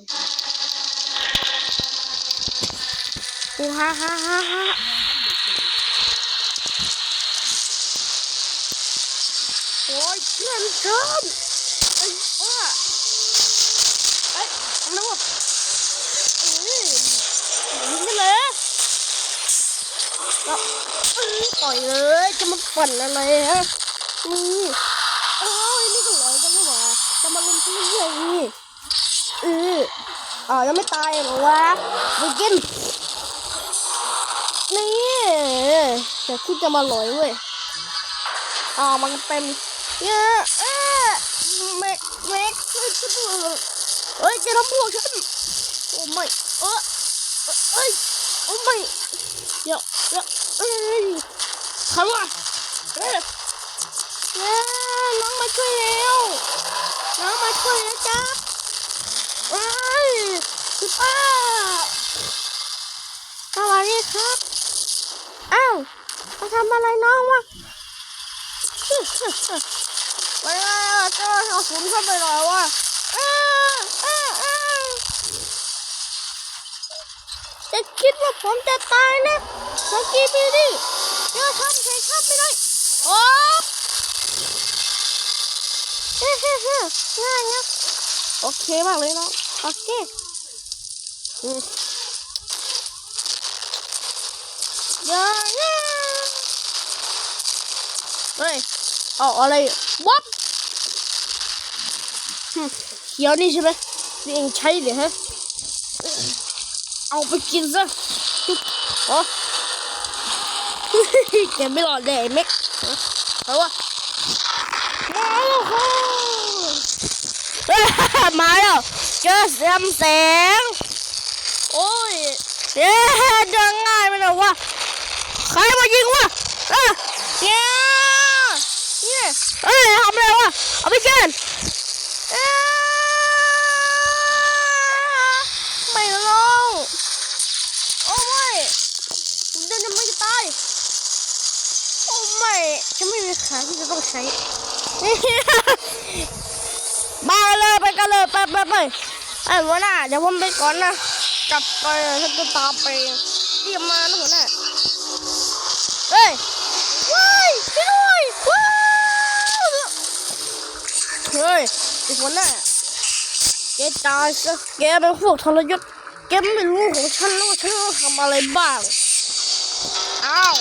อูฮ่าฮ่าฮ่าฮ่าโอ้ยเพื่อนชอบเอ้ยว่าเอ้ยทำแล้ววะเอ้ยยิงกันเลยก็ต่อยเลยจะมาปั่นอะไรฮะนี่เอ้ยนี่ก็หลอยกันไม่หวจะมาลุมที่นี่ ยังนี่เอออ่าวยังไม่ตายเหรอวะไปกินนี่แต่คุณจะมาลอยเว้ยอ่ามันเป็นเนี่ยเอ๊ะเมกเมกเฮ้ยฉันเฮ้ยแกทำพวกฉันโอ้ไม่เออเอ้ยโอ้ไม่เดี๋ยวเดี๋ยวเอ้ยใครวะเอ๊ะเนี่ยน้องมาช่วยแล้วน้องมาช่วยแล้วจ้า เอ้ยคุณป้าสวัสดีครับ อ้าวมาทำอะไรน้องวะไม่ไงอ่เจ้าเอาฝุ่นเข้าไปหน่อยวะจะคิดว่าผมจะตายนะสกีบีดีเดี๋ยวทำใส่ข้าไปเลยโอ้เฮ้เฮ้เฮ้ง่ายนะ โอเคมากเลยเน้องโอเคอืมอย่าเฮ้ยเอาอะไรวับเขียวนี่ใช่ไหมนี่เองใช้เลยฮะเอาไปกินซะโอ้แกไม่รอดเลยไอ้เม็กเอาวะมาแล้วค่ะเอ้ยมาแล้วเจอแสงแสง โอ้ยเย้เดินง่ายไปเลยวะใครมายิงวะเอ้ยเนี่ยเนี่ยเอ้ยทำอะไรวะเอาไปกินเอ้ยไม่ลงโอ้ไม่ผมเดินยังไม่ตายโอ้ไม่ฉันไม่มีขาที่จะต้องใช้ มาเลยไปกันเลยไปไปไปไอ้หัวหน้าเดี๋ยวผมไปก่อนนะกลับไปฉันจะตามไปเรียมมานะหัวหน้าเฮ้ยว้ายช่วยด้วยว้าวเฮ้ยไอ้หัวหน้าแกตายซะแกเป็นพวกทรยศแกไม่รู้ของฉันแล้วว่าฉันต้อทำอะไรบ้างอ้าว